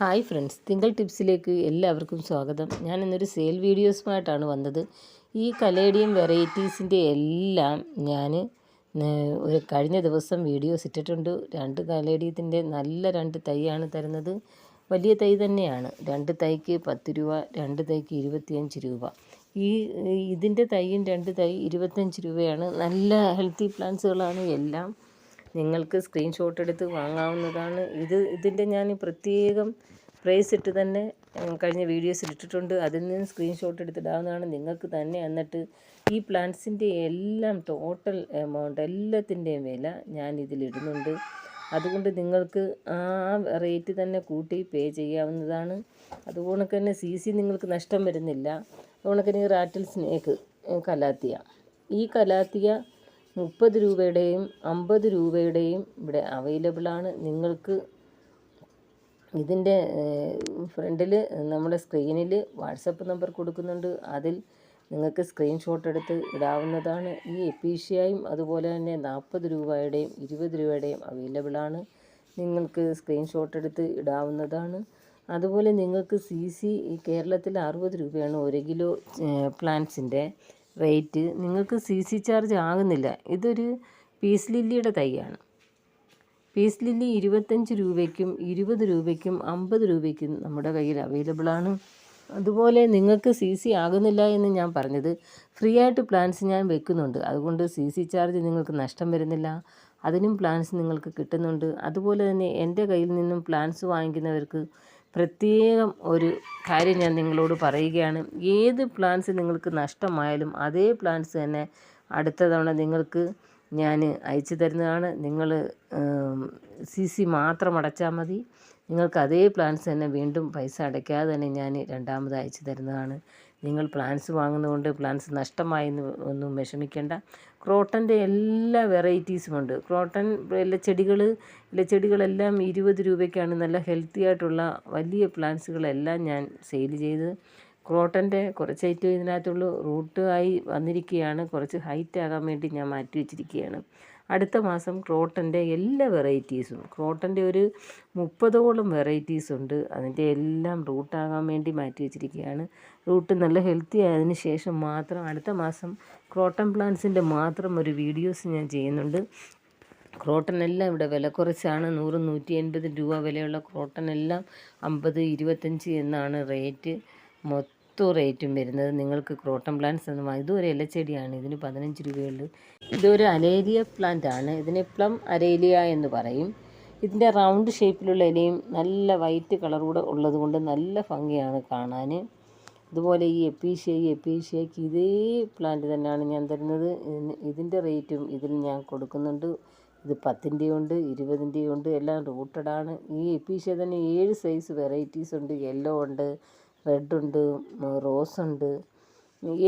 Hi friends തിങ്കൾ ടിപ്സിലേക്ക് എല്ലാവർക്കും സ്വാഗതം. ഞാൻ ഇന്നൊരു സെയിൽ വീഡിയോസുമായിട്ടാണ് വന്നത്. ഈ കലേഡിയം വെറൈറ്റീസിന്റെ എല്ലാം ഞാൻ ഒരു കഴിഞ്ഞ ദിവസം വീഡിയോസ് ഇട്ടിട്ടുണ്ട്. രണ്ട് കലേഡിയത്തിന്റെ നല്ല രണ്ട് തൈയാണ് തരുന്നത്. വലിയ തൈ തന്നെയാണ്. രണ്ട് തൈക്ക് പത്ത് രൂപ രണ്ട് തൈക്ക് ഇരുപത്തിയഞ്ച് രൂപ. ഈ ഇതിന്റെ തൈയും രണ്ട് തൈ ഇരുപത്തഞ്ച് രൂപയാണ്. നല്ല ഹെൽത്തി പ്ലാന്റ്സുകളാണ് എല്ലാം. നിങ്ങൾക്ക് സ്ക്രീൻഷോട്ട് എടുത്ത് വാങ്ങാവുന്നതാണ്. ഇത് ഇതിന്റെ ഞാൻ പ്രത്യേകം പ്രൈസ് ഇട്ട് തന്നെ കഴിഞ്ഞ വീഡിയോസിൽ ഇട്ടിട്ടുണ്ട്. അതിൽ നിന്ന് സ്ക്രീൻഷോട്ട് എടുത്തിടാവുന്നതാണ്. നിങ്ങൾക്ക് തന്നെ എന്നിട്ട് ഈ പ്ലാന്റ്സിന്റെ എല്ലാം ടോട്ടൽ എമൗണ്ട് എല്ലാത്തിന്റെയും വില ഞാൻ ഇതിലിടുന്നുണ്ട് അതുകൊണ്ട് നിങ്ങൾക്ക് ആ റേറ്റ് തന്നെ കൂട്ടി പേ ചെയ്യാവുന്നതാണ്. അതുകൊണ്ട് തന്നെ സി സി നിങ്ങൾക്ക് നഷ്ടം വരുന്നില്ല. അതുകൊണ്ട് തന്നെ ഈ റാറ്റിൽ സ്നേക്ക് കലാത്തിയ. ഈ കലാത്തിയ മുപ്പത് രൂപയുടെയും അമ്പത് രൂപയുടെയും ഇവിടെ അവൈലബിളാണ് നിങ്ങൾക്ക് ഇതിന്റെ ഫ്രണ്ടിൽ നമ്മുടെ സ്ക്രീനിൽ വാട്സപ്പ് നമ്പർ കൊടുക്കുന്നുണ്ട്. അതിൽ നിങ്ങൾക്ക് സ്ക്രീൻഷോട്ട് എടുത്ത് ഇടാവുന്നതാണ്. ഈ എപ്പീഷ്യയും അതുപോലെ തന്നെ നാൽപ്പത് രൂപയുടെയും ഇരുപത് രൂപയുടെയും അവൈലബിളാണ് നിങ്ങൾക്ക് സ്ക്രീൻഷോട്ട് എടുത്ത് ഇടാവുന്നതാണ്. അതുപോലെ നിങ്ങൾക്ക് സി സി കേരളത്തിൽ അറുപത് രൂപയാണ് ഒരു കിലോ പ്ലാന്റ്സിന്റെ റേറ്റ് നിങ്ങൾക്ക് സി സി ചാർജ് ആകുന്നില്ല. ഇതൊരു പീസ് ലില്ലിയുടെ തൈയാണ്. പീസ് ലില്ലി ഇരുപത്തഞ്ച് രൂപയ്ക്കും ഇരുപത് രൂപയ്ക്കും അമ്പത് രൂപയ്ക്കും നമ്മുടെ കയ്യിൽ അവൈലബിളാണ് അതുപോലെ നിങ്ങൾക്ക് സി സി ആകുന്നില്ല എന്ന് ഞാൻ പറഞ്ഞത് ഫ്രീ ആയിട്ട് പ്ലാൻസ് ഞാൻ വെക്കുന്നുണ്ട്. അതുകൊണ്ട് സി സി ചാർജ് നിങ്ങൾക്ക് നഷ്ടം വരുന്നില്ല. അതിനും പ്ലാൻസ് നിങ്ങൾക്ക് കിട്ടുന്നുണ്ട്. അതുപോലെ തന്നെ എന്റെ കയ്യിൽ നിന്നും പ്ലാൻസ് വാങ്ങിക്കുന്നവർക്ക് പ്രത്യേകം ഒരു കാര്യം ഞാൻ നിങ്ങളോട് പറയുകയാണ്. ഏത് പ്ലാൻസ് നിങ്ങൾക്ക് നഷ്ടമായാലും അതേ പ്ലാൻസ് തന്നെ അടുത്ത തവണ നിങ്ങൾക്ക് ഞാൻ അയച്ചു തരുന്നതാണ്. നിങ്ങൾ സി സി മാത്രം അടച്ചാൽ മതി. നിങ്ങൾക്ക് അതേ പ്ലാൻസ് തന്നെ വീണ്ടും പൈസ അടയ്ക്കാതെ തന്നെ ഞാൻ രണ്ടാമത് അയച്ചു തരുന്നതാണ്. നിങ്ങൾ പ്ലാൻസ് വാങ്ങുന്നതുകൊണ്ട് പ്ലാൻസ് നഷ്ടമായെന്ന് ഒന്നും വിഷമിക്കേണ്ട. ക്രോട്ടന്റെ എല്ലാ വെറൈറ്റീസും ഉണ്ട്. ചെടികൾ എല്ലാ ഇലച്ചെടികളെല്ലാം ഇരുപത് രൂപയ്ക്കാണ്. നല്ല ഹെൽത്തി ആയിട്ടുള്ള വലിയ പ്ലാന്റ്സുകളെല്ലാം ഞാൻ സെയിൽ ചെയ്ത് ക്രോട്ടന്റെ കുറച്ച് ഐറ്റം ഇതിനകത്തുള്ളൂ. ആയി വന്നിരിക്കുകയാണ്. കുറച്ച് ഹൈറ്റ് ആകാൻ വേണ്ടി ഞാൻ മാറ്റി വെച്ചിരിക്കുകയാണ്. അടുത്ത മാസം ക്രോട്ടന്റെ എല്ലാ വെറൈറ്റീസും ക്രോട്ടന്റെ ഒരു മുപ്പതോളം വെറൈറ്റീസ് ഉണ്ട്. അതിന്റെ എല്ലാം റൂട്ടാകാൻ വേണ്ടി മാറ്റി വെച്ചിരിക്കുകയാണ്. റൂട്ട് നല്ല ഹെൽത്തി ആയതിനു ശേഷം മാത്രം അടുത്ത മാസം ക്രോട്ടൺ പ്ലാന്റ്സിന്റെ മാത്രം ഒരു വീഡിയോസ് ഞാൻ ചെയ്യുന്നുണ്ട്. ക്രോട്ടൺ എല്ലാം ഇവിടെ വില കുറച്ചാണ്. നൂറ് നൂറ്റി എൺപത് രൂപ വിലയുള്ള ക്രോട്ടൺ എല്ലാം അമ്പത് ഇരുപത്തഞ്ച് എന്നാണ് റേറ്റ്. മൊത്തം റേറ്റും വരുന്നത്. നിങ്ങൾക്ക് ക്രോട്ടൺ പ്ലാന്റ്സ് എന്ന് ഇതൊരു ഇലച്ചെടിയാണ്. ഇതിന് പതിനഞ്ച് രൂപയുള്ളൂ ഇതൊരു അലേലിയ പ്ലാന്റ് ആണ്. ഇതിനെ പ്ലം അരേലിയ എന്ന് പറയും. ഇതിന്റെ റൗണ്ട് ഷേപ്പിലുള്ള ഇലയും നല്ല വൈറ്റ് കളറൂടെ ഉള്ളതുകൊണ്ട് നല്ല ഭംഗിയാണ് കാണാൻ. അതുപോലെ ഈ എപ്പീഷ്യ ഈ ഇതേ പ്ലാന്റ് തന്നെയാണ് ഞാൻ തരുന്നത്. ഇതിന്റെ റേറ്റും ഇതിൽ ഞാൻ കൊടുക്കുന്നുണ്ട്. ഇത് പത്തിന്റെയുണ്ട് ഇരുപതിന്റെയുണ്ട് എല്ലാം റൂട്ടഡാണ് ഈ എപ്പീഷ്യ തന്നെ ഏഴ് സൈസ് വെറൈറ്റീസ് ഉണ്ട്. യെല്ലോ ഉണ്ട് റെഡ് ഉണ്ട് റോസ് ഉണ്ട്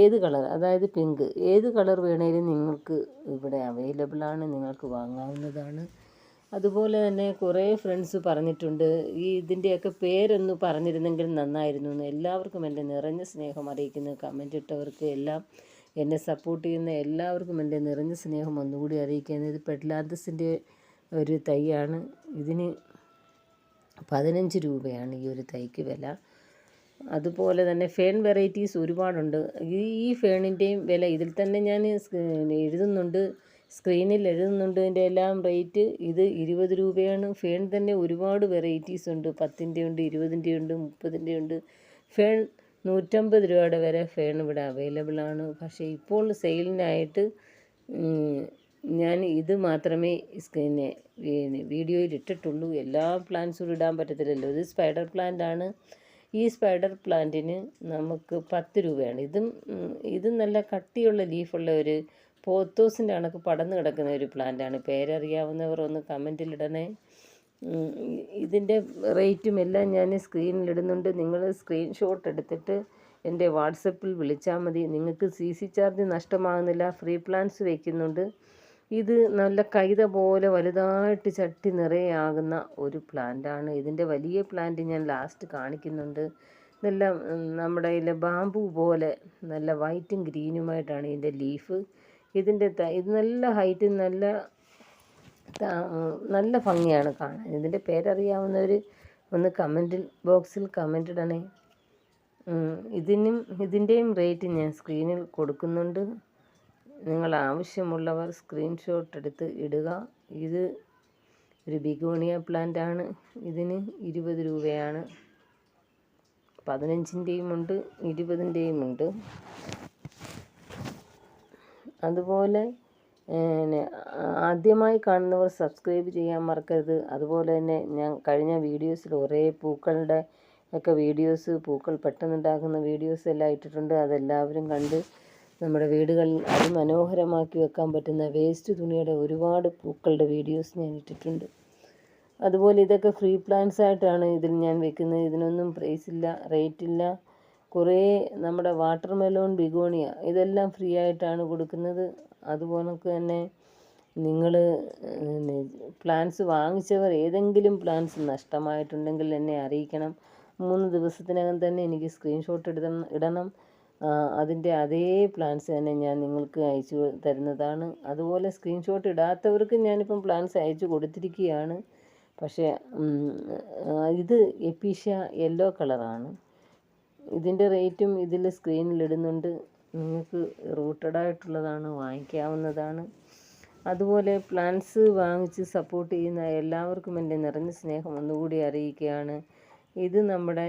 ഏത് കളർ അതായത് പിങ്ക് ഏത് കളർ വേണേലും നിങ്ങൾക്ക് ഇവിടെ അവൈലബിൾ ആണ് നിങ്ങൾക്ക് വാങ്ങാവുന്നതാണ്. അതുപോലെ തന്നെ കുറേ ഫ്രണ്ട്സ് പറഞ്ഞിട്ടുണ്ട് ഈ ഇതിന്റെയൊക്കെ പേരൊന്ന് പറഞ്ഞിരുന്നെങ്കിൽ നന്നായിരുന്നു എന്ന് എല്ലാവർക്കും എന്റെ നിറഞ്ഞ സ്നേഹം അറിയിക്കുന്നു. കമന്റ് ഇട്ടവർക്ക് എല്ലാം എന്നെ സപ്പോർട്ട് ചെയ്യുന്ന എല്ലാവർക്കും എന്റെ നിറഞ്ഞ സ്നേഹം ഒന്നുകൂടി അറിയിക്കുന്നത് ഇത് പെഡ്ലാന്തസിന്റെ ഒരു തൈയാണ്. ഇതിന് പതിനഞ്ച് രൂപയാണ് ഈ ഒരു തൈക്ക് വില. അതുപോലെ തന്നെ ഫേൺ വെറൈറ്റീസ് ഒരുപാടുണ്ട്. ഈ ഫേണിന്റെയും വില ഇതിൽ തന്നെ ഞാൻ എഴുതുന്നുണ്ട്. സ്ക്രീനിൽ എഴുതുന്നുണ്ട്. ഇതിന്റെ എല്ലാം റേറ്റ് ഇത് ഇരുപത് രൂപയാണ്. ഫേൺ തന്നെ ഒരുപാട് വെറൈറ്റീസ് ഉണ്ട്. പത്തിന്റെ ഉണ്ട് ഇരുപതിന്റെ ഉണ്ട് മുപ്പതിന്റെ ഉണ്ട്. ഫേൺ നൂറ്റമ്പത് രൂപയുടെ വരെ ഫേൺ ഇവിടെ അവൈലബിൾ ആണ്. പക്ഷേ ഇപ്പോൾ സെയിലിനായിട്ട് ഞാൻ ഇത് മാത്രമേ പിന്നെ വീഡിയോയിൽ ഇട്ടിട്ടുള്ളൂ. എല്ലാ പ്ലാന്റ്സും ഇടാൻ പറ്റത്തില്ലല്ലോ. ഇത് സ്പൈഡർ പ്ലാന്റ് ആണ് ഈ സ്പൈഡർ പ്ലാന്റിന് നമുക്ക് പത്ത് രൂപയാണ്. ഇതും ഇതും നല്ല കട്ടിയുള്ള ലീഫുള്ള ഒരു പോത്തോസിന്റെ കണക്ക് പടന്ന് കിടക്കുന്ന ഒരു പ്ലാന്റാണ് പേരറിയാവുന്നവർ ഒന്ന് കമന്റിലിടണേ ഇതിന്റെ റേറ്റും എല്ലാം ഞാൻ സ്ക്രീനിലിടുന്നുണ്ട് നിങ്ങൾ സ്ക്രീൻഷോട്ട് എടുത്തിട്ട് എന്റെ വാട്സപ്പിൽ വിളിച്ചാൽ മതി. നിങ്ങൾക്ക് സി സി ചാർജ് നഷ്ടമാകുന്നില്ല. ഫ്രീ പ്ലാൻസ് വയ്ക്കുന്നുണ്ട് ഇത് നല്ല കൈത പോലെ വലുതായിട്ട് ചട്ടി നിറയാകുന്ന ഒരു പ്ലാന്റാണ് ഇതിന്റെ വലിയ പ്ലാന്റ് ഞാൻ ലാസ്റ്റ് കാണിക്കുന്നുണ്ട്. നല്ല നമ്മുടെ ഇതിലെ ബാമ്പു പോലെ നല്ല വൈറ്റും ഗ്രീനുമായിട്ടാണ് ഇതിന്റെ ലീഫ് ഇതിന്റെ ഇത് നല്ല ഹൈറ്റ് നല്ല നല്ല ഭംഗിയാണ് കാണാൻ. ഇതിന്റെ പേരറിയാവുന്നവർ ഒന്ന് കമന്റിൽ ബോക്സിൽ കമന്റ് ഇടണേ. ഇതിനും ഇതിന്റെയും റേറ്റ് ഞാൻ സ്ക്രീനിൽ കൊടുക്കുന്നുണ്ട്. നിങ്ങൾ ആവശ്യമുള്ളവർ സ്ക്രീൻഷോട്ട് എടുത്ത് ഇടുക. ഇത് ഒരു ബിഗോണിയ പ്ലാന്റ് ആണ്. ഇതിന് ഇരുപത് രൂപയാണ്. പതിനഞ്ചിന്റെയും ഉണ്ട് ഇരുപതിന്റെയും ഉണ്ട്. അതുപോലെ ആദ്യമായി കാണുന്നവർ സബ്സ്ക്രൈബ് ചെയ്യാൻ മറക്കരുത്. അതുപോലെ തന്നെ ഞാൻ കഴിഞ്ഞ വീഡിയോസിൽ ഒരേ പൂക്കളുടെ ഒക്കെ വീഡിയോസ് പൂക്കൾ പെട്ടെന്നുണ്ടാക്കുന്ന വീഡിയോസ് എല്ലാം ഇട്ടിട്ടുണ്ട്. അതെല്ലാവരും കണ്ട് നമ്മുടെ വീടുകളിൽ അതിമനോഹരമാക്കി വെക്കാൻ പറ്റുന്ന വേസ്റ്റ് തുണിയുടെ ഒരുപാട് പൂക്കളുടെ വീഡിയോസ് ഞാൻ ഇട്ടിട്ടുണ്ട്. അതുപോലെ ഇതൊക്കെ ഫ്രീ പ്ലാൻസ് ആയിട്ടാണ് ഇതിൽ ഞാൻ വെക്കുന്നത്. ഇതിനൊന്നും പ്രൈസ് ഇല്ല റേറ്റ് ഇല്ല. കുറേ നമ്മുടെ വാട്ടർ മെലോൺ ബിഗോണിയ ഇതെല്ലാം ഫ്രീ ആയിട്ടാണ് കൊടുക്കുന്നത്. അതുപോലെ തന്നെ നിങ്ങൾ പ്ലാൻസ് വാങ്ങിച്ചവർ ഏതെങ്കിലും പ്ലാൻസ് നഷ്ടമായിട്ടുണ്ടെങ്കിൽ എന്നെ അറിയിക്കണം. മൂന്ന് ദിവസത്തിനകം തന്നെ എനിക്ക് സ്ക്രീൻഷോട്ട് എടുക്കണം ഇടണം. അതിന്റെ അതേ പ്ലാൻസ് തന്നെ ഞാൻ നിങ്ങൾക്ക് അയച്ചു തരുന്നതാണ്. അതുപോലെ സ്ക്രീൻഷോട്ട് ഇടാത്തവർക്ക് ഞാനിപ്പം പ്ലാൻസ് അയച്ചു കൊടുത്തിരിക്കുകയാണ്. പക്ഷേ ഇത് എപ്പീഷ്യ യെല്ലോ കളറാണ് ഇതിന്റെ റേറ്റും ഇതിൽ സ്ക്രീനിൽ ഇടുന്നുണ്ട്. നിങ്ങൾക്ക് റൂട്ടഡ് ആയിട്ടുള്ളതാണ് വാങ്ങിക്കാവുന്നതാണ്. അതുപോലെ പ്ലാൻസ് വാങ്ങിച്ച് സപ്പോർട്ട് ചെയ്യുന്ന എല്ലാവർക്കും എന്റെ നിറഞ്ഞ സ്നേഹം ഒന്നുകൂടി അറിയിക്കുകയാണ്. ഇത് നമ്മുടെ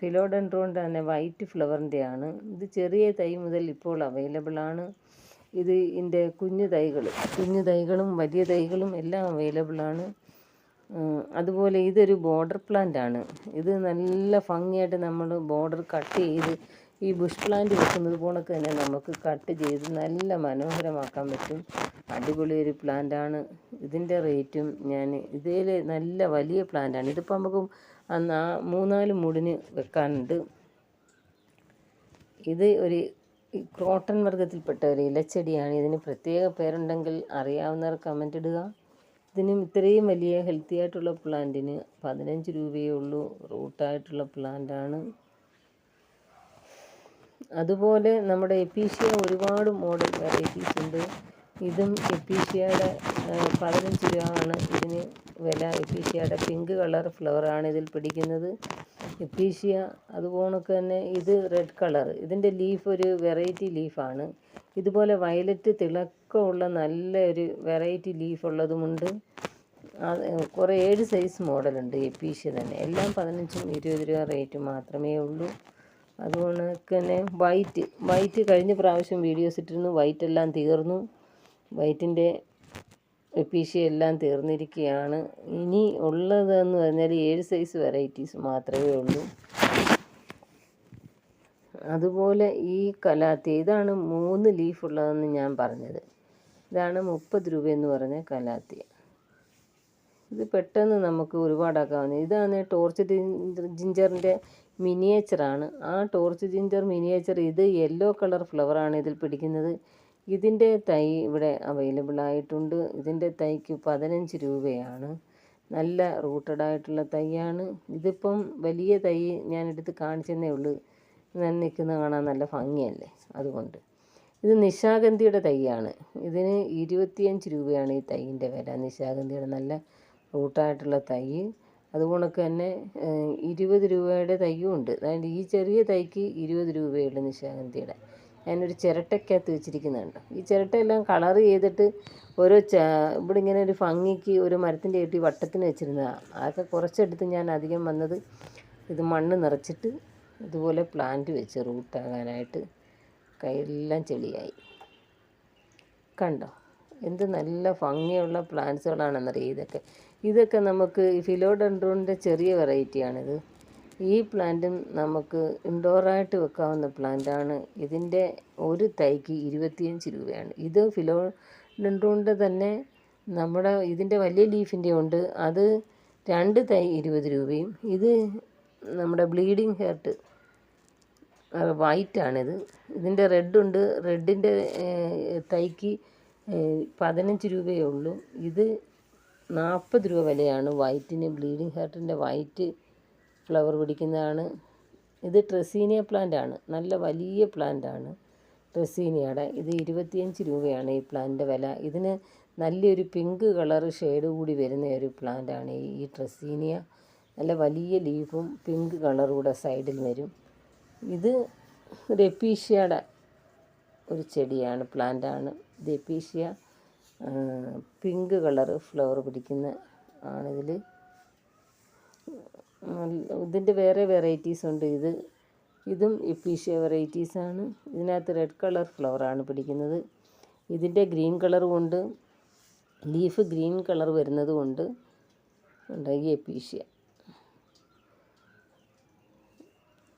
ഫിലോഡൻഡ്രോന്റെ തന്നെ വൈറ്റ് ഫ്ലവറിന്റെയാണ്. ഇത് ചെറിയ തൈ മുതൽ ഇപ്പോൾ അവൈലബിൾ ആണ്. ഇത് ഇതിന്റെ കുഞ്ഞു തൈകൾ കുഞ്ഞു തൈകളും വലിയ തൈകളും എല്ലാം അവൈലബിൾ ആണ്. അതുപോലെ ഇതൊരു ബോർഡർ പ്ലാന്റ് ആണ്. ഇത് നല്ല ഭംഗിയായിട്ട് നമ്മൾ ബോർഡർ കട്ട് ചെയ്ത് ഈ ബുഷ് പ്ലാന്റ് വെക്കുന്നത് പോലൊക്കെ തന്നെ നമുക്ക് കട്ട് ചെയ്ത് നല്ല മനോഹരമാക്കാൻ പറ്റും. അടിപൊളി ഒരു പ്ലാന്റ് ആണ്. ഇതിന്റെ റേറ്റും ഞാൻ ഇതിൽ നല്ല വലിയ പ്ലാന്റ് ആണ്. ഇതിപ്പോൾ നമുക്ക് അന്ന് ആ മൂന്നാൽ മൂടിന് വെക്കാനുണ്ട്. ഇത് ഒരു ക്രോട്ടൺ വർഗത്തിൽപ്പെട്ട ഒരു ഇലച്ചെടിയാണ്. ഇതിന് പ്രത്യേക പേരുണ്ടെങ്കിൽ അറിയാവുന്നവർ കമന്റ് ഇടുക. ഇതിനും ഇത്രയും വലിയ ഹെൽത്തി ആയിട്ടുള്ള പ്ലാന്റിന് പതിനഞ്ച് രൂപയേ ഉള്ളൂ. റൂട്ടായിട്ടുള്ള പ്ലാന്റാണ് അതുപോലെ നമ്മുടെ എപ്പീഷ്യ ഒരുപാട് മോഡൽ വെറൈറ്റീസ് ഉണ്ട്. ഇതും എപ്പീഷ്യയുടെ പതിനഞ്ച് രൂപയാണ് ഇതിന് വില. എപ്പീഷ്യയുടെ പിങ്ക് കളർ ഫ്ലവറാണ് ഇതിൽ പിടിക്കുന്നത്. എപ്പീഷ്യ അതുപോണക്ക് തന്നെ ഇത് റെഡ് കളർ ഇതിന്റെ ലീഫ് ഒരു വെറൈറ്റി ലീഫാണ് ഇതുപോലെ വയലറ്റ് തിളക്കമുള്ള നല്ല ഒരു വെറൈറ്റി ലീഫ് ഉള്ളതുമുണ്ട് കുറേ ഏഴ് സൈസ് മോഡലുണ്ട് എപ്പീഷ്യ തന്നെ. എല്ലാം പതിനഞ്ചും ഇരുപത് രൂപ റേറ്റ് മാത്രമേ ഉള്ളൂ. അതുകൊണ്ട് തന്നെ വൈറ്റ് വൈറ്റ് കഴിഞ്ഞ പ്രാവശ്യം വീഡിയോസ് ഇട്ടിരുന്നു. വൈറ്റ് എല്ലാം തീർന്നു. എപ്പീഷ്യ എല്ലാം തീർന്നിരിക്കുകയാണ്. ഇനി ഉള്ളതെന്ന് പറഞ്ഞാൽ ഏഴ് സൈസ് വെറൈറ്റീസ് മാത്രമേ ഉള്ളൂ. അതുപോലെ ഈ കലാത്തി ഇതാണ് മൂന്ന് ലീഫ് ഉള്ളതെന്ന് ഞാൻ പറഞ്ഞത്. ഇതാണ് മുപ്പത് രൂപയെന്ന് പറഞ്ഞ കലാത്തി. ഇത് പെട്ടെന്ന് നമുക്ക് ഒരുപാടാക്കാവുന്ന. ഇതാണ് ടോർച്ച് ജിഞ്ചറിന്റെ മിനിയേച്ചറാണ്. ആ ടോർച്ച് ജിഞ്ചർ മിനിയേച്ചർ ഇത് യെല്ലോ കളർ ഫ്ലവറാണ് ഇതിൽ പിടിക്കുന്നത്. ഇതിന്റെ തൈ ഇവിടെ അവൈലബിൾ ആയിട്ടുണ്ട്. ഇതിന്റെ തൈക്ക് പതിനഞ്ച് രൂപയാണ്. നല്ല റൂട്ടഡ് ആയിട്ടുള്ള തൈയാണ്. ഇതിപ്പം വലിയ തൈ ഞാൻ എടുത്ത് കാണിച്ചെന്നേ ഉള്ളൂ. നിൽക്കുന്ന കാണാൻ നല്ല ഭംഗിയല്ലേ? അതുകൊണ്ട്. ഇത് നിശാഗന്ധിയുടെ തൈയാണ്. ഇതിന് ഇരുപത്തിയഞ്ച് രൂപയാണ് ഈ തൈയിന്റെ വില. നിശാഗന്ധിയുടെ നല്ല റൂട്ടായിട്ടുള്ള തൈ. അതുകൊണ്ടൊക്കെ തന്നെ ഇരുപത് രൂപയുടെ തൈയും ഉണ്ട് അതായത് ഈ ചെറിയ തൈക്ക് ഇരുപത് രൂപയുള്ളൂ നിശാഗന്ധിയുടെ. ഞാനൊരു ചിരട്ടയ്ക്കകത്ത് വെച്ചിരിക്കുന്നുണ്ട്. ഈ ചിരട്ടയെല്ലാം കളർ ചെയ്തിട്ട് ഓരോ ഇവിടെ ഇങ്ങനെ ഒരു ഭംഗിക്ക് ഒരു മരത്തിന്റെ കെട്ടി വട്ടത്തിന് വെച്ചിരുന്നതാണ് അതൊക്കെ കുറച്ചെടുത്ത് ഞാൻ അധികം വന്നത് ഇത് മണ്ണ് നിറച്ചിട്ട് ഇതുപോലെ പ്ലാന്റ് വെച്ച് റൂട്ടാകാനായിട്ട് കയ്യെല്ലാം ചെളിയായി. കണ്ടോ? എന്ത് നല്ല ഭംഗിയുള്ള പ്ലാന്റ്സുകളാണെന്നറിയാം ഇതൊക്കെ. ഇതൊക്കെ നമുക്ക് ഫിലോഡൻഡ്രോണിന്റെ ചെറിയ വെറൈറ്റിയാണിത്. ഈ പ്ലാന്റും നമുക്ക് ഇൻഡോറായിട്ട് വെക്കാവുന്ന പ്ലാന്റാണ്. ഇതിന്റെ ഒരു തൈക്ക് ഇരുപത്തിയഞ്ച് രൂപയാണ്. ഇത് ഫിലോഡൻഡ്രോണിന്റെ തന്നെ നമ്മുടെ ഇതിന്റെ വലിയ ലീഫിന്റെ ഉണ്ട്. അത് രണ്ട് തൈ ഇരുപത് രൂപയും. ഇത് നമ്മുടെ ബ്ലീഡിങ് ഹെർട്ട് വൈറ്റാണിത്. ഇതിന്റെ റെഡുണ്ട്. റെഡിന്റെ തൈക്ക് പതിനഞ്ച് രൂപയേ ഉള്ളൂ. ഇത് നാൽപ്പത് രൂപ വിലയാണ് വൈറ്റിന്. ബ്ലീഡിങ് ഹെർട്ടിന്റെ വൈറ്റ് ഫ്ലവർ പിടിക്കുന്നതാണ്. ഇത് ട്രെസീനിയ പ്ലാന്റ് ആണ്. നല്ല വലിയ പ്ലാന്റ് ആണ് ട്രെസീനിയയുടെ. ഇത് ഇരുപത്തിയഞ്ച് രൂപയാണ് ഈ പ്ലാന്റിന്റെ വില. ഇതിന് നല്ലൊരു പിങ്ക് കളർ ഷെയ്ഡ് കൂടി വരുന്ന ഒരു പ്ലാന്റ് ആണ് ഈ ട്രസീനിയ. നല്ല വലിയ ലീഫും പിങ്ക് കളറും കൂടെ സൈഡിൽ വരും. ഇത് രപ്പീഷ്യയുടെ ഒരു ചെടിയാണ് പ്ലാന്റാണ് ഇത് എപ്പീഷ്യ പിങ്ക് കളർ ഫ്ലവർ പിടിക്കുന്ന ആണിതിൽ ഇതിന്റെ വേറെ വെറൈറ്റീസ് ഉണ്ട് ഇത്. ഇതും ഇഫീഷ്യ വെറൈറ്റീസാണ് ഇതിനകത്ത് റെഡ് കളർ ഫ്ലവറാണ് പിടിക്കുന്നത്. ഇതിന്റെ ഗ്രീൻ കളറും ഉണ്ട്. ലീഫ് ഗ്രീൻ കളർ വരുന്നതുകൊണ്ട് ഉണ്ട്. ഈ എപ്പീഷ്യ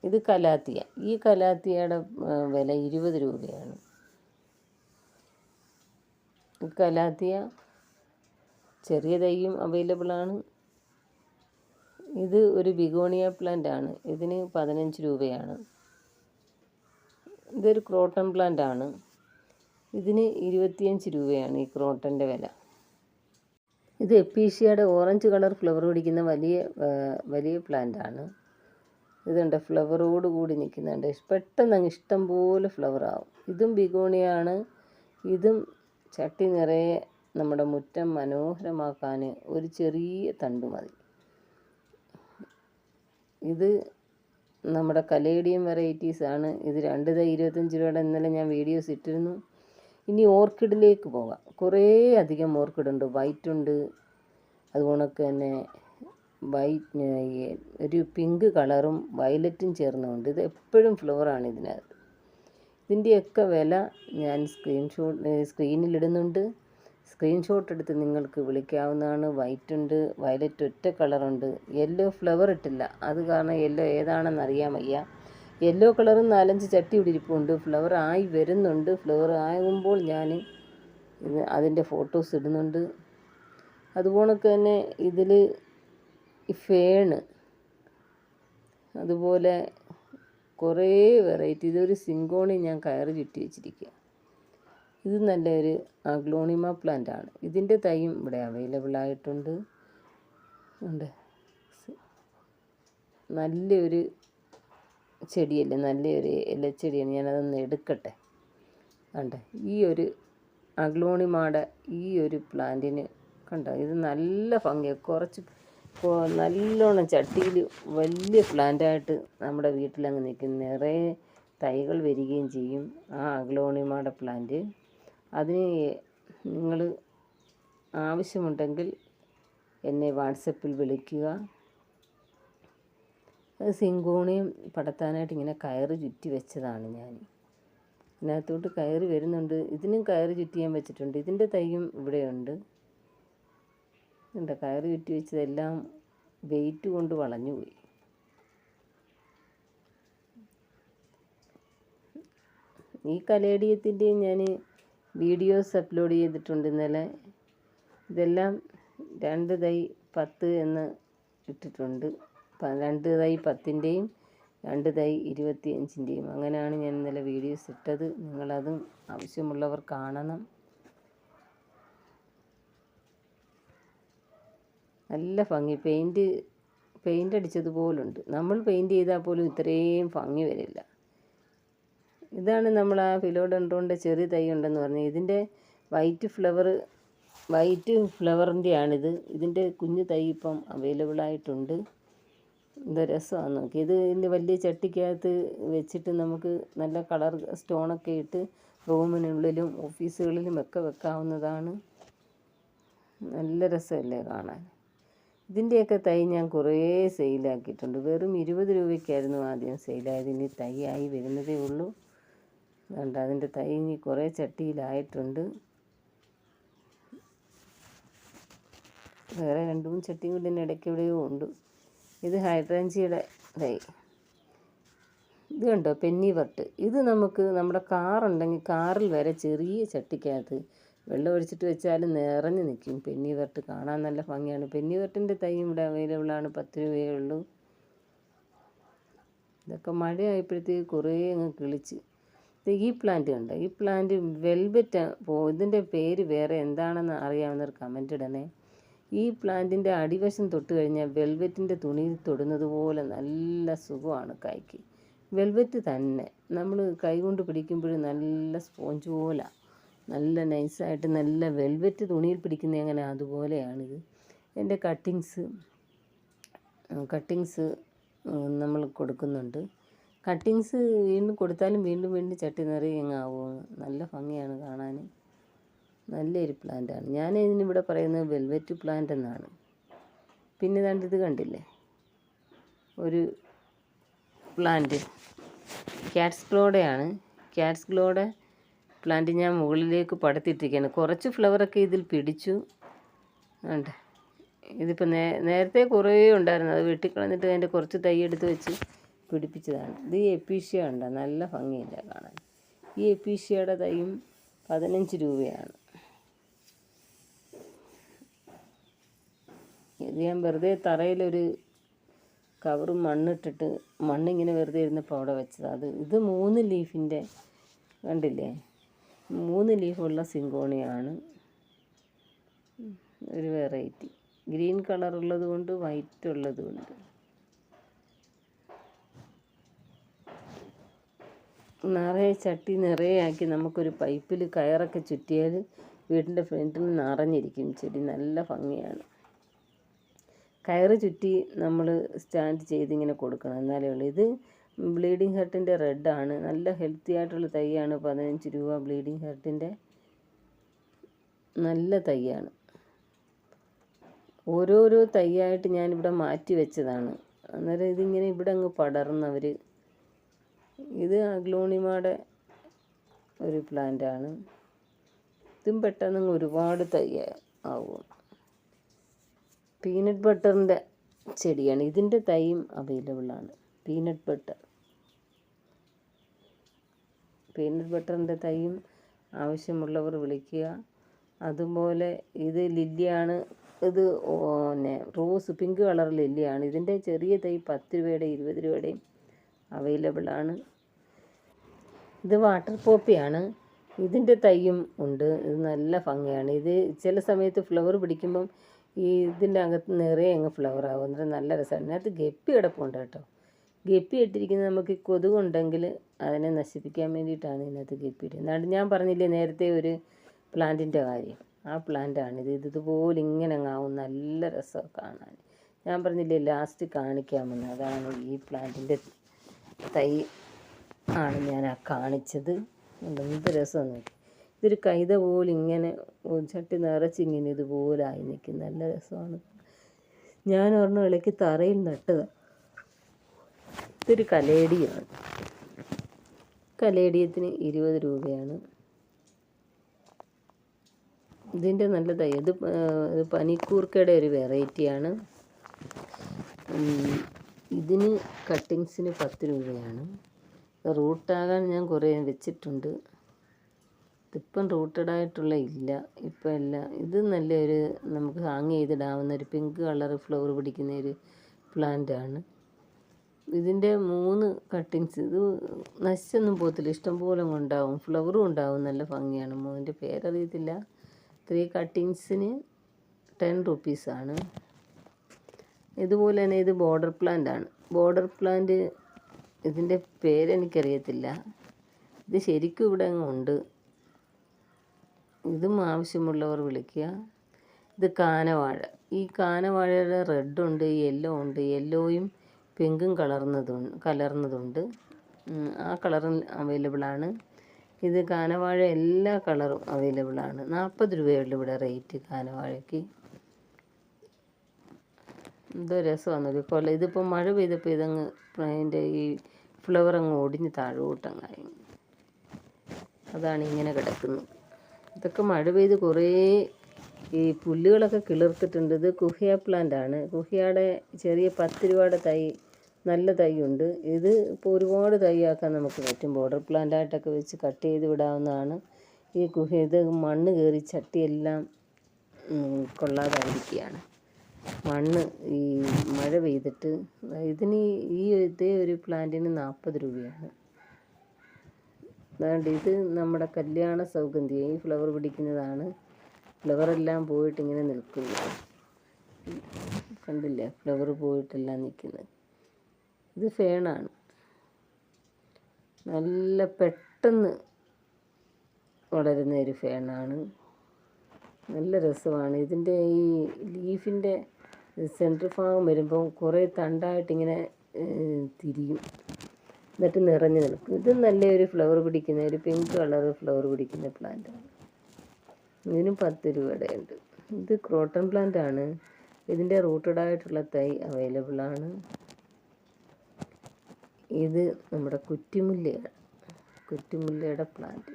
ഇത് കലാത്തിയ. ഈ കലാത്തിയയുടെ വില ഇരുപത് രൂപയാണ്. കലാത്തിയ ചെറിയ തൈയും അവൈലബിൾ ആണ്. ഇത് ഒരു ബിഗോണിയ പ്ലാന്റ് ആണ്. ഇതിന് പതിനഞ്ച് രൂപയാണ്. ഇതൊരു ക്രോട്ടൺ പ്ലാന്റ് ആണ്. ഇതിന് ഇരുപത്തിയഞ്ച് രൂപയാണ് ഈ ക്രോട്ടന്റെ വില. ഇത് എപ്പീഷ്യയുടെ ഓറഞ്ച് കളർ ഫ്ലവർ പിടിക്കുന്ന വലിയ വലിയ പ്ലാന്റ് ആണ്. ഇതുണ്ട് ഫ്ലവറോട് കൂടി നിൽക്കുന്നുണ്ട്. പെട്ടെന്ന് അങ്ങ് ഇഷ്ടം പോലെ ഫ്ലവർ ആവും. ഇതും ബിഗോണിയാണ്. ഇതും ചട്ടി നിറയെ നമ്മുടെ മുറ്റം മനോഹരമാക്കാൻ ഒരു ചെറിയ തണ്ട് മതി. ഇത് നമ്മുടെ കലേഡിയം വെറൈറ്റീസ് ആണ്. ഇത് രണ്ട് തൈ ഇരുപത്തഞ്ച് രൂപയുടെ ഇന്നലെ ഞാൻ വീഡിയോസ് ഇട്ടിരുന്നു. ഇനി ഓർക്കിഡിലേക്ക് പോകാം. കുറേ അധികം ഓർക്കിഡ് ഉണ്ട്. വൈറ്റ് ഉണ്ട്. അതുകൊണ്ടൊക്കെ തന്നെ വൈറ്റ് ഒരു പിങ്ക് കളറും വയലറ്റും ചേർന്നുണ്ട് ഇത് എപ്പോഴും ഫ്ലവറാണ് ഇതിനകത്ത്. ഇതിന്റെയൊക്കെ വില ഞാൻ സ്ക്രീൻഷോട്ട് സ്ക്രീനിലിടുന്നുണ്ട് സ്ക്രീൻഷോട്ട് എടുത്ത് നിങ്ങൾക്ക് വിളിക്കാവുന്നതാണ്. വൈറ്റ് ഉണ്ട് വയലറ്റ് ഒറ്റ കളറുണ്ട്. യെല്ലോ ഫ്ലവർ ഇട്ടില്ല. അത് കാരണം യെല്ലോ ഏതാണെന്ന് അറിയാൻ വയ്യ. യെല്ലോ കളറും നാലഞ്ച് ചട്ടി ഇവിടെ ഇരിപ്പുണ്ട്. ഫ്ലവർ ആയി വരുന്നുണ്ട്. ഫ്ലവർ ആകുമ്പോൾ ഞാൻ ഇത് അതിന്റെ ഫോട്ടോസ് ഇടുന്നുണ്ട്. അതുപോലൊക്കെ തന്നെ ഇതിൽ ഫേണ് അതുപോലെ കുറേ വെറൈറ്റി. ഇതൊരു സിങ്കോണി ഞാൻ കയറ് ചുറ്റി വെച്ചിരിക്കുക. ഇത് നല്ലൊരു അഗ്ലോണിമ പ്ലാന്റ് ആണ്. ഇതിന്റെ തൈയും ഇവിടെ അവൈലബിൾ ആയിട്ടുണ്ട്. ഉണ്ട്. നല്ലൊരു ചെടിയല്ലേ? നല്ലൊരു ഇലച്ചെടിയാണ്. ഞാനതൊന്ന് എടുക്കട്ടെ. കണ്ടേ ഈ ഒരു അഗ്ലോണിമാടെ ഈ ഒരു പ്ലാന്റിന് കണ്ടോ? ഇത് നല്ല ഭംഗിയാണ് കുറച്ച് നല്ലോണം ചട്ടിയിൽ വലിയ പ്ലാന്റായിട്ട് നമ്മുടെ വീട്ടിലങ്ങ് നിൽക്കും. നിറയെ തൈകൾ വരികയും ചെയ്യും ആ അഗ്ലോണിമാടെ പ്ലാന്റ് അതിന് നിങ്ങൾ ആവശ്യമുണ്ടെങ്കിൽ എന്നെ വാട്സപ്പിൽ വിളിക്കുക. അത് സിങ്കോണിയും പടത്താനായിട്ട് ഇങ്ങനെ കയറ് ചുറ്റി വെച്ചതാണ് ഞാൻ. ഇതിനകത്തോട്ട് കയറി വരുന്നുണ്ട്. ഇതിനും കയറ് ചുറ്റി ഞാൻ വെച്ചിട്ടുണ്ട്. ഇതിന്റെ തൈയും ഇവിടെയുണ്ട്. ഉണ്ട് കയറ് ചുറ്റി വെച്ചതെല്ലാം വെയിറ്റ് കൊണ്ട് വളഞ്ഞു പോയി. ഈ കലേഡിയത്തിന്റെയും ഞാൻ വീഡിയോസ് അപ്ലോഡ് ചെയ്തിട്ടുണ്ട് ഇന്നലെ. ഇതെല്ലാം രണ്ട് തൈ പത്ത് എന്ന് ഇട്ടിട്ടുണ്ട്. രണ്ട് തൈ പത്തിന്റെയും രണ്ട് തൈ ഇരുപത്തി അഞ്ചിന്റെയും അങ്ങനെയാണ് ഞാൻ ഇന്നലെ വീഡിയോസ് ഇട്ടത്. നിങ്ങളതും ആവശ്യമുള്ളവർ കാണണം. നല്ല ഭംഗി. പെയിന്റ് പെയിന്റ് അടിച്ചതുപോലുണ്ട്. നമ്മൾ പെയിന്റ് ചെയ്താൽ പോലും ഇത്രയും ഭംഗി വരില്ല. ഇതാണ് നമ്മൾ ആ ഫിലോഡൻഡ്രോണിന്റെ ചെറിയ തൈ ഉണ്ടെന്ന് പറഞ്ഞത് ഇതിന്റെ വൈറ്റ് ഫ്ലവർ വൈറ്റ് ഫ്ലവറിന്റെ ആണിത് ഇതിന്റെ കുഞ്ഞു തൈ ഇപ്പം അവൈലബിൾ ആയിട്ടുണ്ട് എന്താ രസമാണ് നോക്കി. ഇത് ഇതിന്റെ വലിയ ചട്ടിക്കകത്ത് വെച്ചിട്ട് നമുക്ക് നല്ല കളർ സ്റ്റോണൊക്കെ ഇട്ട് റൂമിനുള്ളിലും ഓഫീസുകളിലും ഒക്കെ വെക്കാവുന്നതാണ്. നല്ല രസമല്ലേ കാണാൻ. ഇതിന്റെയൊക്കെ തൈ ഞാൻ കുറേ സെയിലാക്കിയിട്ടുണ്ട്. വെറും ഇരുപത് രൂപയ്ക്കായിരുന്നു ആദ്യം സെയിലായത്. ഇനി തൈ ആയി വരുന്നതേ ഉള്ളൂ. അതുകൊണ്ട് അതിന്റെ തൈങ്ങി കുറേ ചട്ടിയിലായിട്ടുണ്ട്. വേറെ രണ്ട് മൂന്ന് ചട്ടിയും കൂടി ഇതിന്റെ ഇടയ്ക്ക് എവിടെയോ ഉണ്ട്. ഇത് ഹൈഡ്രാഞ്ചിയുടെ തൈ. ഇത് കണ്ടോ? Pennywort. ഇത് നമുക്ക് നമ്മുടെ കാറുണ്ടെങ്കിൽ കാറിൽ വരെ ചെറിയ ചട്ടിക്കകത്ത് വെള്ളം ഒഴിച്ചിട്ട് വെച്ചാൽ നിറഞ്ഞു നിൽക്കും. പെന്നി വട്ട് കാണാൻ നല്ല ഭംഗിയാണ്. പെന്നി വട്ടിന്റെ തൈയും ഇവിടെ അവൈലബിൾ ആണ്. പത്ത് രൂപയേ ഉള്ളൂ. ഇതൊക്കെ മഴയായപ്പോഴത്തേക്ക് കുറേ അങ്ങ് കിളിച്ച് ഈ പ്ലാന്റ് കണ്ടോ? ഈ പ്ലാന്റ് വെൽവെറ്റ് പോ ഇതിന്റെ പേര് വേറെ എന്താണെന്ന് അറിയാവുന്നവർ കമന്റ് ഇടണേ. ഈ പ്ലാന്റിന്റെ അടിവശം തൊട്ട് കഴിഞ്ഞാൽ വെൽവെറ്റിന്റെ തുണിയിൽ തൊടുന്നത് പോലെ നല്ല സുഖമാണ് കൈക്ക്. വെൽവെറ്റ് തന്നെ. നമ്മൾ കൈകൊണ്ട് പിടിക്കുമ്പോഴും നല്ല സ്പോഞ്ച് പോലെ. നല്ല നൈസായിട്ട് നല്ല വെൽവെറ്റ് തുണിയിൽ പിടിക്കുന്ന എങ്ങനെ? അതുപോലെയാണിത്. എന്റെ കട്ടിങ്സ് കട്ടിങ്സ് നമ്മൾ കൊടുക്കുന്നുണ്ട്. കട്ടിങ്സ് വീണ്ടും കൊടുത്താലും വീണ്ടും വീണ്ടും ചട്ടി നിറയെ അങ്ങ് ആവുകയാണ് നല്ല ഭംഗിയാണ് കാണാൻ നല്ലൊരു പ്ലാന്റാണ് ഞാൻ ഇതിനിവിടെ പറയുന്നത് വെൽവെറ്റ് പ്ലാന്റ് എന്നാണ്. പിന്നെ ഇത് കണ്ടില്ലേ? ഒരു പ്ലാന്റ് ക്യാറ്റ്സ് ഗ്ലോഡയാണ് ക്യാറ്റ്സ് ഗ്ലോഡ പ്ലാന്റ് ഞാൻ മുകളിലേക്ക് പടുത്തിട്ടിരിക്കുകയാണ്. കുറച്ച് ഫ്ലവറൊക്കെ ഇതിൽ പിടിച്ചു. ഉണ്ട് ഇതിപ്പോൾ നേ നേരത്തെ കുറേ ഉണ്ടായിരുന്നു. അത് വെട്ടിക്കളഞ്ഞിട്ട് അതിന്റെ കുറച്ച് തൈ എടുത്ത് വെച്ച് പിടിപ്പിച്ചതാണ്. ഇത് എപ്പീഷ്യ ഉണ്ട് നല്ല ഭംഗിയില്ല കാണാൻ. ഈ എപ്പീഷ്യയുടെ തൈയും പതിനഞ്ച് രൂപയാണ്. ഇത് ഞാൻ വെറുതെ തറയിലൊരു കവറ് മണ്ണിട്ടിട്ട് മണ്ണിങ്ങനെ വെറുതെ ഇരുന്നപ്പോൾ അവിടെ വെച്ചത്. അത് ഇത് മൂന്ന് ലീഫിന്റെ കണ്ടില്ലേ? മൂന്ന് ലീഫുള്ള സിങ്കോണിയാണ്. ഒരു വെറൈറ്റി. ഗ്രീൻ കളർ ഉള്ളത് കൊണ്ട് വൈറ്റ് ഉള്ളത് കൊണ്ട്. നിറയെ ചട്ടി നിറയെ ആക്കി നമുക്കൊരു പൈപ്പിൽ കയറൊക്കെ ചുറ്റിയാൽ വീടിന്റെ ഫ്രണ്ടിൽ നിറഞ്ഞിരിക്കും. ചെടി നല്ല ഭംഗിയാണ്. കയറ് ചുറ്റി നമ്മൾ സ്റ്റാൻഡ് ചെയ്തിങ്ങനെ കൊടുക്കണം. എന്നാലേ ഉള്ളൂ. ഇത് ബ്ലീഡിങ് ഹെർട്ടിന്റെ റെഡാണ് നല്ല ഹെൽത്തി ആയിട്ടുള്ള തൈയാണ്. പതിനഞ്ച് രൂപ ബ്ലീഡിങ് ഹെർട്ടിന്റെ നല്ല തൈയാണ്. ഓരോരോ തൈയായിട്ട് ഞാനിവിടെ മാറ്റി വെച്ചതാണ്. അന്നേരം ഇതിങ്ങനെ ഇവിടെ അങ്ങ് പടർന്നവർ ഇത് അഗ്ലോണിമയുടെ ഒരു പ്ലാന്റാണ്. ഇതും പെട്ടെന്ന് ഒരുപാട് തൈ ആവും. പീനട്ട് ബട്ടറിന്റെ ചെടിയാണ്. ഇതിന്റെ തൈയും അവൈലബിൾ ആണ്. Peanut butter. പീനട്ട് ബട്ടറിന്റെ തൈയും ആവശ്യമുള്ളവർ വിളിക്കുക. അതുപോലെ ഇത് ലില്ലിയാണ്. ഇത് പിന്നെ റോസ് പിങ്ക് കളർ ലില്ലിയാണ്. ഇതിന്റെ ചെറിയ തൈ പത്ത് രൂപയുടെ ഇരുപത് രൂപയുടെയും അവൈലബിൾ ആണ്. ഇത് വാട്ടർ പോപ്പിയാണ്. ഇതിന്റെ തൈയും ഉണ്ട്. ഇത് നല്ല ഭംഗിയാണ്. ഇത് ചില സമയത്ത് ഫ്ലവർ പിടിക്കുമ്പം ഈ ഇതിന്റെ അകത്ത് നിറയെ അങ്ങ് ഫ്ലവർ ആകും എന്നിട്ട് നല്ല രസമാണ് ഇതിനകത്ത് ഗപ്പി കിടപ്പുണ്ട് കേട്ടോ. ഗപ്പി ഇട്ടിരിക്കുന്നത് നമുക്ക് കൊതുകുണ്ടെങ്കിൽ അതിനെ നശിപ്പിക്കാൻ വേണ്ടിയിട്ടാണ് ഇതിനകത്ത് ഗപ്പി ഇടുന്നത് ഞാൻ പറഞ്ഞില്ലേ നേരത്തെ ഒരു പ്ലാന്റിന്റെ കാര്യം. ആ പ്ലാന്റ് ആണ് ഇത്. ഇതുപോലെ ഇങ്ങനെ അങ്ങാവും നല്ല രസമാണ് കാണാൻ. ഞാൻ പറഞ്ഞില്ലേ ലാസ്റ്റ് കാണിക്കാമെന്ന്. അതാണ് ഈ പ്ലാന്റിന്റെ തൈ ആണ് ഞാൻ ആ കാണിച്ചത്. എന്ത് രസമാണ് ഇതൊരു കൈത പോലെ ഇങ്ങനെ ചട്ടി നിറച്ചിങ്ങനെ ഇതുപോലെ ആയി നിൽക്കും നല്ല രസമാണ്. ഞാൻ ഒരെണ്ണം ഇളക്കി തറയിൽ നട്ടതാണ് ഇതൊരു കലേടിയാണ്. കലേടിയത്തിന് ഇരുപത് രൂപയാണ്. ഇതിന്റെ നല്ല തൈ. ഇത് ഇത് പനിക്കൂർക്കയുടെ ഒരു വെറൈറ്റിയാണ് ഇതിന് കട്ടിങ്സിന് പത്ത് രൂപയാണ്. റൂട്ടാകാൻ ഞാൻ കുറേ വെച്ചിട്ടുണ്ട്. ഇതിപ്പം റൂട്ടഡായിട്ടുള്ള ഇല്ല. ഇപ്പം ഇല്ല. ഇത് നല്ലൊരു നമുക്ക് ഹാങ് ചെയ്തിടാവുന്ന ഒരു പിങ്ക് കളർ ഫ്ലവർ പിടിക്കുന്ന ഒരു പ്ലാന്റാണ് ഇതിന്റെ മൂന്ന് കട്ടിങ്സ് ഇത് നശിച്ചൊന്നും പോകത്തില്ല. ഇഷ്ടംപോലെ ഉണ്ടാവും. ഫ്ലവറും ഉണ്ടാവും. നല്ല ഭംഗിയാണ്. മൂന്നിന്റെ പേരറിയത്തില്ല. ത്രീ കട്ടിങ്സിന് ടെൻ റുപ്പീസാണ്. ഇതുപോലെ തന്നെ ഇത് ബോർഡർ പ്ലാന്റ് ആണ്. ബോർഡർ പ്ലാന്റ് ഇതിന്റെ പേരെനിക്കറിയത്തില്ല ഇത് ശരിക്കും ഇവിടെ അങ്ങ് ഉണ്ട്. ഇതും ആവശ്യമുള്ളവർ വിളിക്കുക. ഇത് കാനവാഴ. ഈ കാനവാഴയുടെ റെഡ് ഉണ്ട് യെല്ലോ ഉണ്ട് യെല്ലോയും പിങ്കും കളർന്നതുണ്ട് കലർന്നതുണ്ട്. ആ കളറും അവൈലബിൾ ആണ്. ഇത് കാനവാഴ എല്ലാ കളറും അവൈലബിൾ ആണ്. നാൽപ്പത് രൂപയുള്ളൂ ഇവിടെ റേറ്റ് കാനവാഴയ്ക്ക്. എന്തോ രസമാണെന്നൊരു കൊല ഇതിപ്പോൾ മഴ പെയ്തപ്പോൾ ഇതങ്ങ് അതിന്റെ ഈ ഫ്ലവർ അങ്ങ് ഒടിഞ്ഞ് താഴോട്ടങ്ങായി അതാണ് ഇങ്ങനെ കിടക്കുന്നത് ഇതൊക്കെ മഴ പെയ്ത് കുറേ ഈ പുല്ലുകളൊക്കെ കിളിർത്തിട്ടുണ്ട്. ഇത് കുഹിയ പ്ലാന്റ് ആണ്. കുഹിയയുടെ ചെറിയ പത്ത് രൂപയുടെ തൈ നല്ല തൈയുണ്ട് ഇത് ഇപ്പോൾ ഒരുപാട് തൈയാക്കാൻ നമുക്ക് പറ്റും. ബോർഡർ പ്ലാന്റായിട്ടൊക്കെ വെച്ച് കട്ട് ചെയ്ത് വിടാവുന്നതാണ് ഈ ഗുഹ. ഇത് മണ്ണ് കയറി ചട്ടിയെല്ലാം കൊള്ളാതായിരിക്കുകയാണ്. മണ്ണ് ഈ മഴ പെയ്തിട്ട് ഇതിന് ഈ ഇതേ ഒരു പ്ലാന്റിന് നാൽപ്പത് രൂപയാണ്. അതുകൊണ്ട് ഇത് നമ്മുടെ കല്യാണ സൗഗന്ധി ഈ ഫ്ലവർ പിടിക്കുന്നതാണ്. ഫ്ലവറെല്ലാം പോയിട്ട് ഇങ്ങനെ നിൽക്കുന്നു. കണ്ടില്ലേ? ഫ്ലവർ പോയിട്ടെല്ലാം നിൽക്കുന്നത്. ഇത് ഫേണാണ്. നല്ല പെട്ടെന്ന് വളരുന്ന ഒരു ഫേണാണ്. നല്ല രസമാണ്. ഇതിന്റെ ഈ ലീഫിന്റെ സെന്റർ ഭാഗം വരുമ്പോൾ കുറേ തണ്ടായിട്ടിങ്ങനെ തിരിയും. എന്നിട്ട് നിറഞ്ഞു നിൽക്കും. ഇത് നല്ലൊരു ഫ്ലവർ പിടിക്കുന്ന ഒരു പിങ്ക് കളർ ഫ്ലവർ പിടിക്കുന്ന പ്ലാന്റാണ് ഇതിന് പത്ത് രൂപയുടെ ഉണ്ട് ഇത് ക്രോട്ടൺ പ്ലാന്റ് ആണ്. ഇതിന്റെ റൂട്ടഡ് ആയിട്ടുള്ള തൈ അവൈലബിൾ ആണ്. ഇത് നമ്മുടെ കുറ്റിമുല്ലയാണ്. കുറ്റിമുല്ലയുടെ പ്ലാന്റ്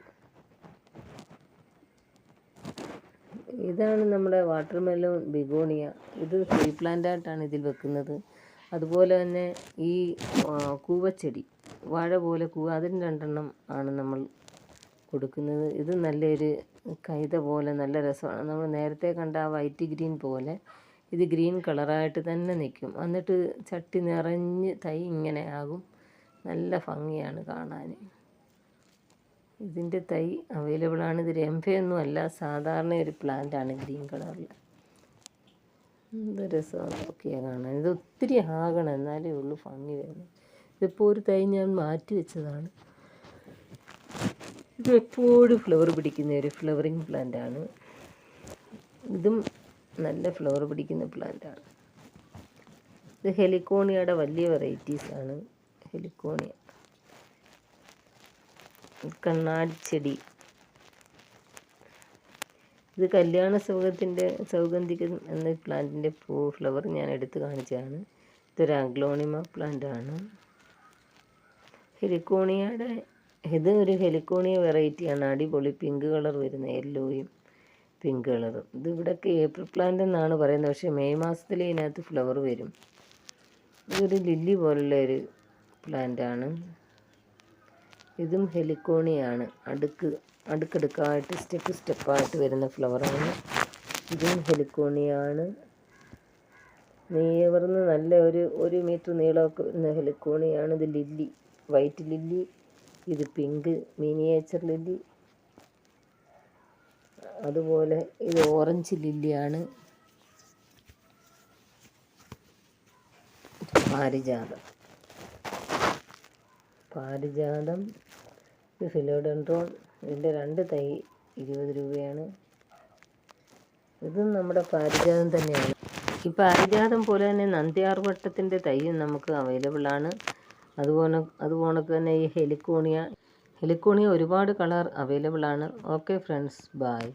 ഇതാണ് നമ്മുടെ വാട്ടർ മെലോൺ ബിഗോണിയ. ഇത് ഫ്രീ പ്ലാന്റ് ആയിട്ടാണ് ഇതിൽ വെക്കുന്നത്. അതുപോലെ തന്നെ ഈ കൂവച്ചെടി വാഴ പോലെ കൂവ അതിന് രണ്ടെണ്ണം ആണ് നമ്മൾ കൊടുക്കുന്നത്. ഇത് നല്ലൊരു കൈത പോലെ നല്ല രസമാണ്. നമ്മൾ നേരത്തെ കണ്ട ആ വൈറ്റ് ഗ്രീൻ പോലെ ഇത് ഗ്രീൻ കളറായിട്ട് തന്നെ നിൽക്കും. എന്നിട്ട് ചട്ടി നിറഞ്ഞ് തൈ ഇങ്ങനെ ആകും. നല്ല ഭംഗിയാണ് കാണാൻ. ഇതിന്റെ തൈ അവൈലബിൾ ആണ്. ഇത് രംഭയൊന്നും അല്ല. സാധാരണ ഒരു പ്ലാന്റ് ആണ് ഗ്രീൻ കളറിൽ എന്ത് രസമാണ് നോക്കിയാൽ കാണാൻ. ഇത് ഒത്തിരി ആകണം. എന്നാലേ ഉള്ളൂ ഭംഗി വരുന്നത്. ഇതിപ്പോൾ ഒരു തൈ ഞാൻ മാറ്റി വെച്ചതാണ്. ഇത് എപ്പോഴും ഫ്ലവർ പിടിക്കുന്ന ഒരു ഫ്ലവറിങ് പ്ലാന്റ് ആണ്. ഇതും നല്ല ഫ്ലവർ പിടിക്കുന്ന പ്ലാന്റ് ആണ്. ഇത് ഹെലിക്കോണിയയുടെ വലിയ വെറൈറ്റീസാണ് ഹെലിക്കോണിയ. കണ്ണാടിച്ചെടി. ഇത് കല്യാണ സുഖത്തിന്റെ സൗഗന്ധിക എന്ന പ്ലാന്റിന്റെ പൂ ഫ്ലവർ ഞാൻ എടുത്ത് കാണിച്ചതാണ്. ഇതൊരു അഗ്ലോണിമ പ്ലാന്റ് ആണ് ഹെലിക്കോണിയയുടെ ഇത് ഒരു ഹെലിക്കോണിയ വെറൈറ്റിയാണ്. അടിപൊളി പിങ്ക് കളർ വരുന്ന യെല്ലോയും പിങ്ക് കളറും. ഇത് ഏപ്രിൽ പ്ലാന്റ് എന്നാണ് പറയുന്നത്. പക്ഷേ മെയ് മാസത്തിൽ ഇതിനകത്ത് ഫ്ലവർ വരും. ഇതൊരു ലില്ലി പോലുള്ള ഒരു പ്ലാന്റ് ആണ് ഇതും ഹെലിക്കോണിയാണ്. അടുക്ക് അടുക്കടുക്കായിട്ട് സ്റ്റെപ്പ് സ്റ്റെപ്പായിട്ട് വരുന്ന ഫ്ലവറാണ്. ഇതും ഹെലിക്കോണിയാണ്. നീവർന്ന് നല്ല ഒരു ഒരു മീറ്റർ നീളമൊക്കെ വരുന്ന ഹെലിക്കോണിയാണ്. ഇത് ലില്ലി വൈറ്റ് ലില്ലി ഇത് പിങ്ക് മിനിയേച്ചർ ലില്ലി. അതുപോലെ ഇത് ഓറഞ്ച് ലില്ലിയാണ്. പാരിജാതം. പാരിജാതം ഇത് ഫിലോഡൻഡ്രോൺ ഇതിന്റെ രണ്ട് തൈ ഇരുപത് രൂപയാണ്. ഇതും നമ്മുടെ പാരിജാതം തന്നെയാണ്. ഈ പാരിജാതം പോലെ തന്നെ നന്ദ്യാർവട്ടത്തിന്റെ തൈയും നമുക്ക് അവൈലബിൾ ആണ്. അതുപോലെ അതുപോലെ തന്നെ ഈ ഹെലിക്കോണിയ ഹെലിക്കോണിയ ഒരുപാട് കളർ അവൈലബിൾ ആണ്. Okay friends bye